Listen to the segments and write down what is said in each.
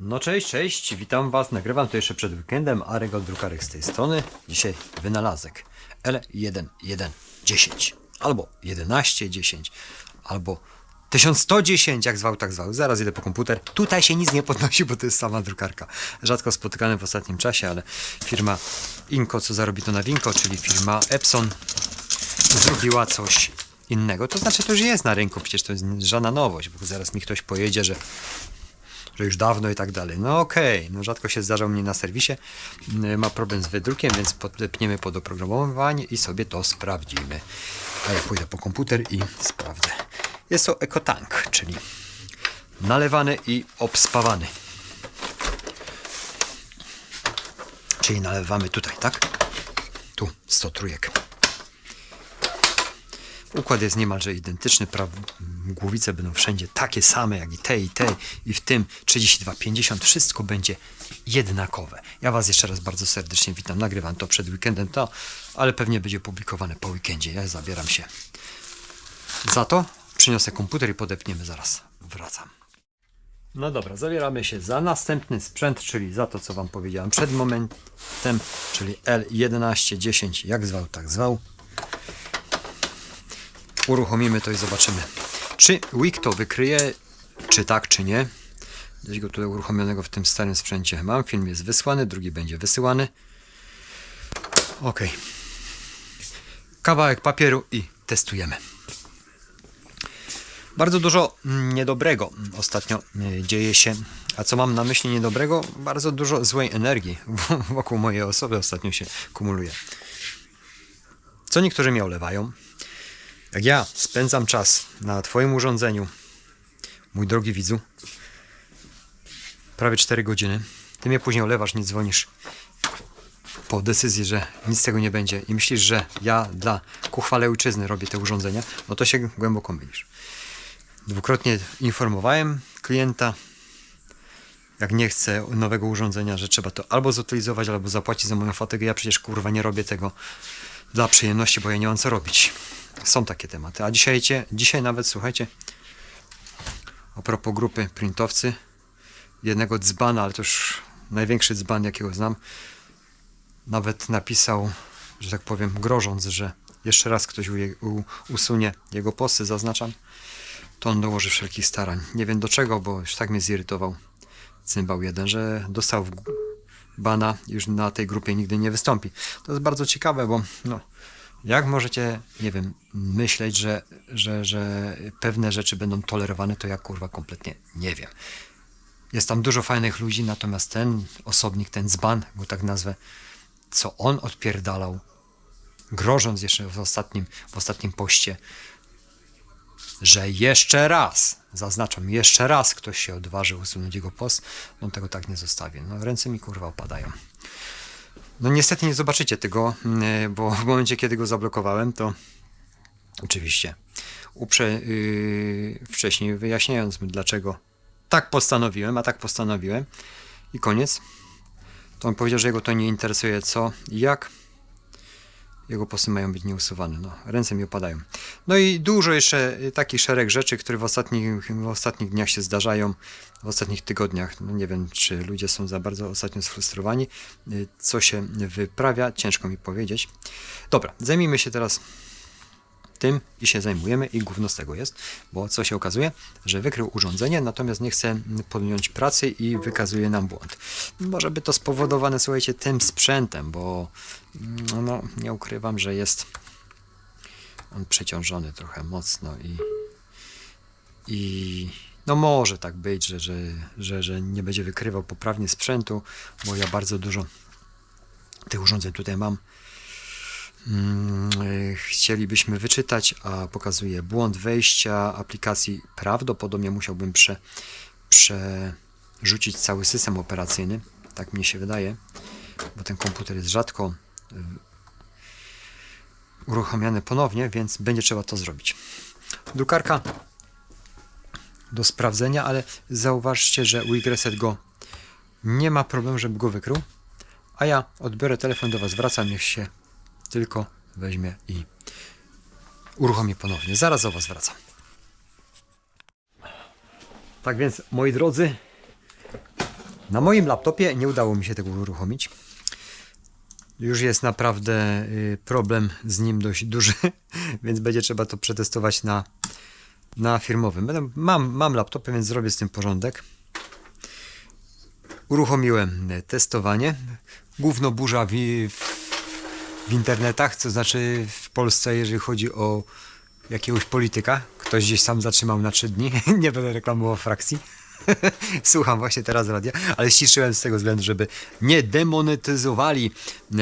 No cześć, cześć, witam Was. Nagrywam to jeszcze przed weekendem. Arek od drukarek z tej strony. Dzisiaj wynalazek L1110 albo 1110 albo 1110, jak zwał, tak zwał. Zaraz idę po komputer. Tutaj się nic nie podnosi, bo to jest sama drukarka. Rzadko spotykane w ostatnim czasie, ale firma Inco, co zarobi to na Winko, czyli firma Epson, zrobiła coś innego. To znaczy, to już jest na rynku, przecież to jest żadna nowość, bo zaraz mi ktoś pojedzie, że że już dawno i tak dalej. No okej, no rzadko się zdarzał mnie na serwisie. Y, Ma problem z wydrukiem, więc podepniemy pod oprogramowanie i sobie to sprawdzimy. A ja pójdę po komputer i sprawdzę. Jest to EcoTank, czyli nalewany i obspawany. Czyli nalewamy tutaj, tak? Tu 100 trójek. Układ jest niemalże identyczny. Głowice będą wszędzie takie same, jak i te, i te, i w tym 32,50. Wszystko będzie jednakowe. Ja Was jeszcze raz bardzo serdecznie witam. Nagrywam to przed weekendem, to, ale pewnie będzie publikowane po weekendzie. Ja zabieram się za to. Przyniosę komputer i podepniemy zaraz. Wracam. No dobra, zabieramy się za następny sprzęt, czyli za to, co Wam powiedziałem przed momentem, czyli L1110, jak zwał, tak zwał uruchomimy to i zobaczymy, czy Wik to wykryje, czy tak, czy nie. Gdzieś go tutaj uruchomionego w tym starym sprzęcie mam. Film jest wysłany, drugi będzie wysyłany. Ok. Kawałek papieru i testujemy. Bardzo dużo mm, niedobrego ostatnio y, dzieje się. A co mam na myśli niedobrego? Bardzo dużo złej energii wokół mojej osoby ostatnio się kumuluje. Co niektórzy mnie olewają, jak ja spędzam czas na Twoim urządzeniu, mój drogi widzu, prawie 4 godziny, Ty mnie później olewasz, nie dzwonisz po decyzji, że nic z tego nie będzie i myślisz, że ja dla ku chwale ojczyzny robię te urządzenia, no to się głęboko mylisz. Dwukrotnie informowałem klienta, jak nie chce nowego urządzenia, że trzeba to albo zutylizować, albo zapłacić za moją fatygę. Ja przecież kurwa nie robię tego dla przyjemności, bo ja nie mam co robić. Są takie tematy. A dzisiaj, dzisiaj nawet, słuchajcie, a propos grupy printowcy, jednego dzbana, ale to już największy dzban, jakiego znam, nawet napisał, że tak powiem, grożąc, że jeszcze raz ktoś usunie jego posty, zaznaczam, to on dołoży wszelkich starań. Nie wiem do czego, bo już tak mnie zirytował cymbał jeden, że dostał bana już na tej grupie nigdy nie wystąpi. To jest bardzo ciekawe, bo no, jak możecie, nie wiem, myśleć, że, że, że pewne rzeczy będą tolerowane, to ja kurwa kompletnie nie wiem. Jest tam dużo fajnych ludzi, natomiast ten osobnik, ten dzban, go tak nazwę, co on odpierdalał, grożąc jeszcze w ostatnim, w ostatnim poście, że jeszcze raz, zaznaczam, jeszcze raz ktoś się odważy usunąć jego post, on tego tak nie zostawię. No ręce mi kurwa opadają. No niestety nie zobaczycie tego, mm, bo w momencie, kiedy go zablokowałem, to oczywiście uprze, yy, wcześniej wyjaśniając dlaczego tak postanowiłem, a tak postanowiłem i koniec, to on powiedział, że jego to nie interesuje co i jak. Jego posty mają być nieusuwane. No, ręce mi opadają. No i dużo jeszcze y, takich szereg rzeczy, które w ostatnich, w ostatnich dniach się zdarzają, w ostatnich tygodniach. No nie wiem, czy ludzie są za bardzo ostatnio sfrustrowani. Y, Co się wyprawia, ciężko mi powiedzieć. Dobra, zajmijmy się teraz tym i się zajmujemy i gówno z tego jest, bo co się okazuje, że wykrył urządzenie, natomiast nie chce podjąć pracy i wykazuje nam błąd. Może by to spowodowane, słuchajcie, tym sprzętem, bo no, no nie ukrywam, że jest on przeciążony trochę mocno i i no może tak być, że, że, że, że nie będzie wykrywał poprawnie sprzętu, bo ja bardzo dużo tych urządzeń tutaj mam chcielibyśmy wyczytać, a pokazuje błąd wejścia aplikacji. Prawdopodobnie musiałbym prze, przerzucić cały system operacyjny. Tak mi się wydaje, bo ten komputer jest rzadko y, uruchamiany ponownie, więc będzie trzeba to zrobić. Drukarka do sprawdzenia, ale zauważcie, że Wigreset go nie ma problemu, żeby go wykrył. A ja odbiorę telefon do Was, wracam, niech się tylko weźmie i uruchomi ponownie. Zaraz do Was wracam. Tak więc, moi drodzy, Na moim laptopie nie udało mi się tego uruchomić. Już jest naprawdę y, problem z nim dość duży, więc będzie trzeba to przetestować na, na firmowym. Mam, mam laptopy, więc zrobię z tym porządek. Uruchomiłem testowanie. Główno burza w, w internetach, to znaczy w Polsce, jeżeli chodzi o jakiegoś polityka. Ktoś gdzieś sam zatrzymał na 3 dni. Nie będę reklamował frakcji. Słucham właśnie teraz radia, ale ściszyłem z tego względu, żeby nie demonetyzowali yy,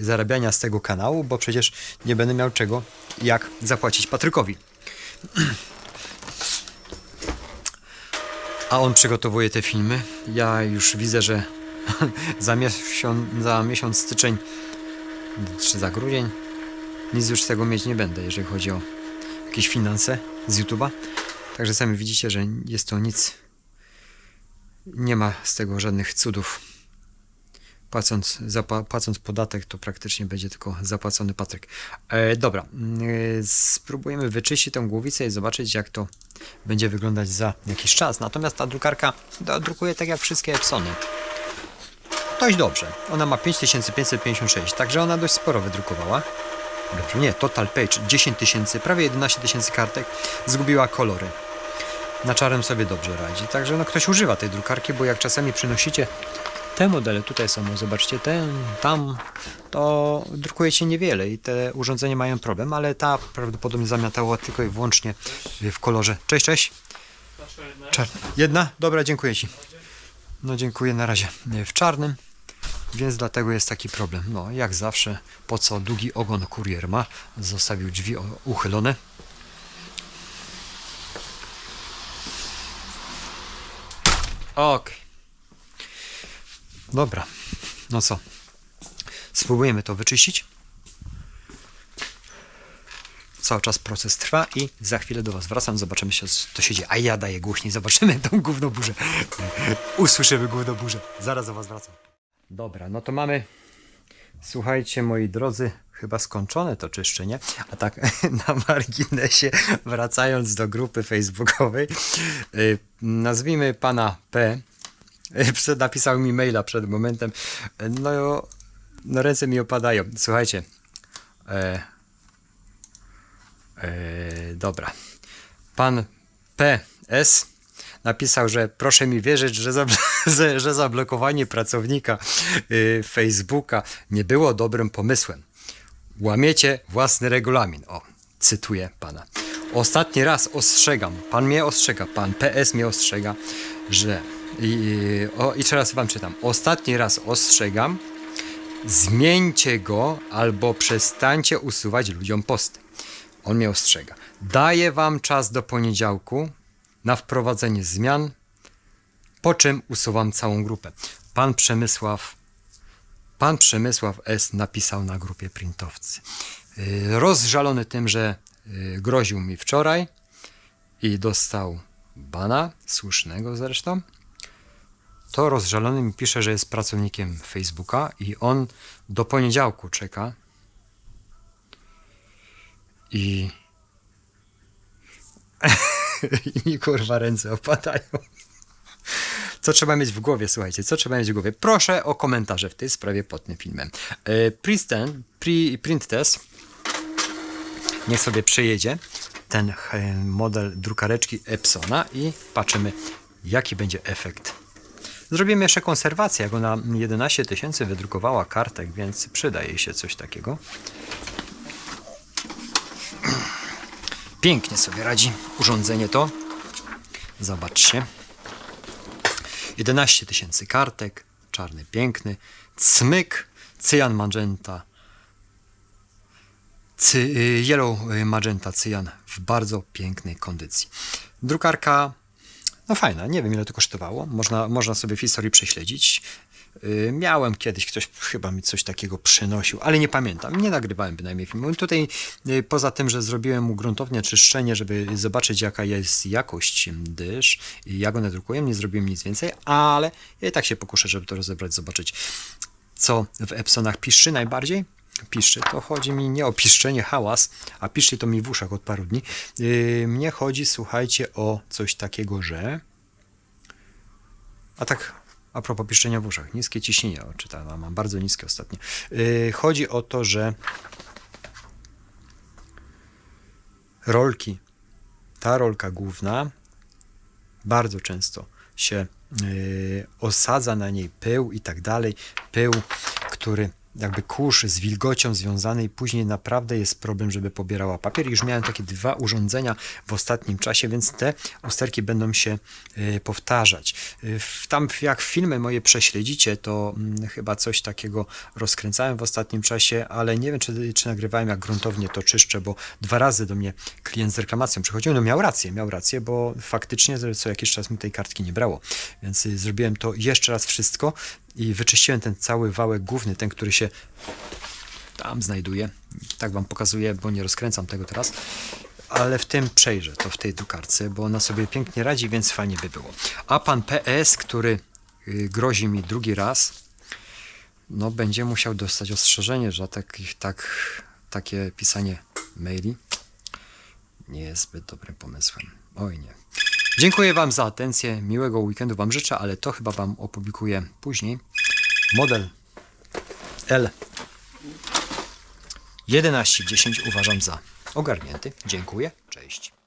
zarabiania z tego kanału, bo przecież nie będę miał czego, jak zapłacić Patrykowi. A on przygotowuje te filmy. Ja już widzę, że za miesiąc, za miesiąc styczeń czy za grudzień nic już z tego mieć nie będę, jeżeli chodzi o jakieś finanse z YouTube'a. Także sami widzicie, że jest to nic. Nie ma z tego żadnych cudów. Płacąc, płacąc podatek, to praktycznie będzie tylko zapłacony Patryk. E, dobra, e, spróbujemy wyczyścić tę głowicę i zobaczyć, jak to będzie wyglądać za jakiś czas. Natomiast ta drukarka drukuje tak jak wszystkie Epsony. Dość dobrze. Ona ma 5556, także ona dość sporo wydrukowała. Dobrze, nie, Total Page 10 tysięcy, prawie 11 tysięcy kartek, zgubiła kolory. Na czarnym sobie dobrze radzi. Także no, ktoś używa tej drukarki, bo jak czasami przynosicie te modele, tutaj są, zobaczcie, ten, tam, to drukujecie niewiele i te urządzenia mają problem, ale ta prawdopodobnie zamiatała tylko i wyłącznie w kolorze. Cześć, cześć. Czar- Jedna? Dobra, dziękuję Ci. No dziękuję na razie. W czarnym, więc dlatego jest taki problem. No, jak zawsze, po co długi ogon kurier ma? Zostawił drzwi uchylone. Okej. Dobra. No co? Spróbujemy to wyczyścić. Cały czas proces trwa i za chwilę do Was wracam. Zobaczymy się, co się dzieje. A ja daję głośniej. Zobaczymy tą główną burzę. Usłyszymy główną burzę. Zaraz do Was wracam. Dobra, no to mamy. Słuchajcie, moi drodzy, chyba skończone to czyszczenie. A tak na marginesie, wracając do grupy facebookowej, y, nazwijmy pana P. Y, Napisał mi maila przed momentem. No, no ręce mi opadają. Słuchajcie. E, e, dobra. Pan PS napisał, że proszę mi wierzyć, że, że zablokowanie pracownika y, Facebooka nie było dobrym pomysłem. Łamiecie własny regulamin. O, cytuję pana. Ostatni raz ostrzegam, pan mnie ostrzega, pan PS mnie ostrzega, że. I, o, jeszcze raz wam czytam. Ostatni raz ostrzegam, zmieńcie go albo przestańcie usuwać ludziom posty. On mnie ostrzega. Daję wam czas do poniedziałku na wprowadzenie zmian, po czym usuwam całą grupę. Pan Przemysław Pan Przemysław S. napisał na grupie printowcy. Yy, Rozżalony tym, że yy, groził mi wczoraj i dostał bana, słusznego zresztą, to rozżalony mi pisze, że jest pracownikiem Facebooka i on do poniedziałku czeka i i mi kurwa ręce opadają. Co trzeba mieć w głowie, słuchajcie, co trzeba mieć w głowie? Proszę o komentarze w tej sprawie pod tym filmem. E, Pristen, pri, print test. Niech sobie przejedzie ten e, model drukareczki Epsona i patrzymy, jaki będzie efekt. Zrobimy jeszcze konserwację, jak ona 11 tysięcy wydrukowała kartek, więc przyda jej się coś takiego. Pięknie sobie radzi urządzenie to. Zobaczcie. 11 tysięcy kartek, czarny piękny, cmyk, cyjan magenta, cy, y, yellow y, magenta cyjan w bardzo pięknej kondycji. Drukarka, no fajna, nie wiem ile to kosztowało, można, można sobie w historii prześledzić. Y, Miałem kiedyś, ktoś chyba mi coś takiego przynosił, ale nie pamiętam, nie nagrywałem bynajmniej filmu. Tutaj y, poza tym, że zrobiłem gruntownie czyszczenie, żeby zobaczyć jaka jest jakość dysz jak one drukują, nie zrobiłem nic więcej, ale ja i tak się pokuszę, żeby to rozebrać, zobaczyć co w Epsonach piszczy najbardziej. Piszczy, to chodzi mi nie o piszczenie, hałas, a piszczy to mi w uszach od paru dni. Yy, mnie chodzi, słuchajcie, o coś takiego, że a tak A propos piszczenia w uszach, niskie ciśnienie, o, mam bardzo niskie ostatnio. Yy, chodzi o to, że rolki, ta rolka główna bardzo często się yy, osadza na niej pył i tak dalej. Pył, który jakby kurz z wilgocią związany i później naprawdę jest problem, żeby pobierała papier. Już miałem takie dwa urządzenia w ostatnim czasie, więc te usterki będą się yy, powtarzać. W- tam jak filmy moje prześledzicie, to mm, chyba coś takiego rozkręcałem w ostatnim czasie, ale nie wiem, czy, czy nagrywałem jak gruntownie to czyszczę, bo dwa razy do mnie klient z reklamacją przychodził. No miał rację, miał rację, bo faktycznie co jakiś czas mu tej kartki nie brało. Więc y, zrobiłem to jeszcze raz wszystko i wyczyściłem ten cały wałek główny, ten, który się tam znajduje. Tak wam pokazuję, bo nie rozkręcam tego teraz. Ale w tym przejrzę to w tej drukarce, bo ona sobie pięknie radzi, więc fajnie by było. A pan PS, który y, grozi mi drugi raz, no będzie musiał dostać ostrzeżenie, że takich, tak, takie pisanie maili nie jest zbyt dobrym pomysłem. Oj nie. Dziękuję Wam za atencję. Miłego weekendu Wam życzę, ale to chyba Wam opublikuję później. Model L 1110 uważam za ogarnięty. Dziękuję. Cześć.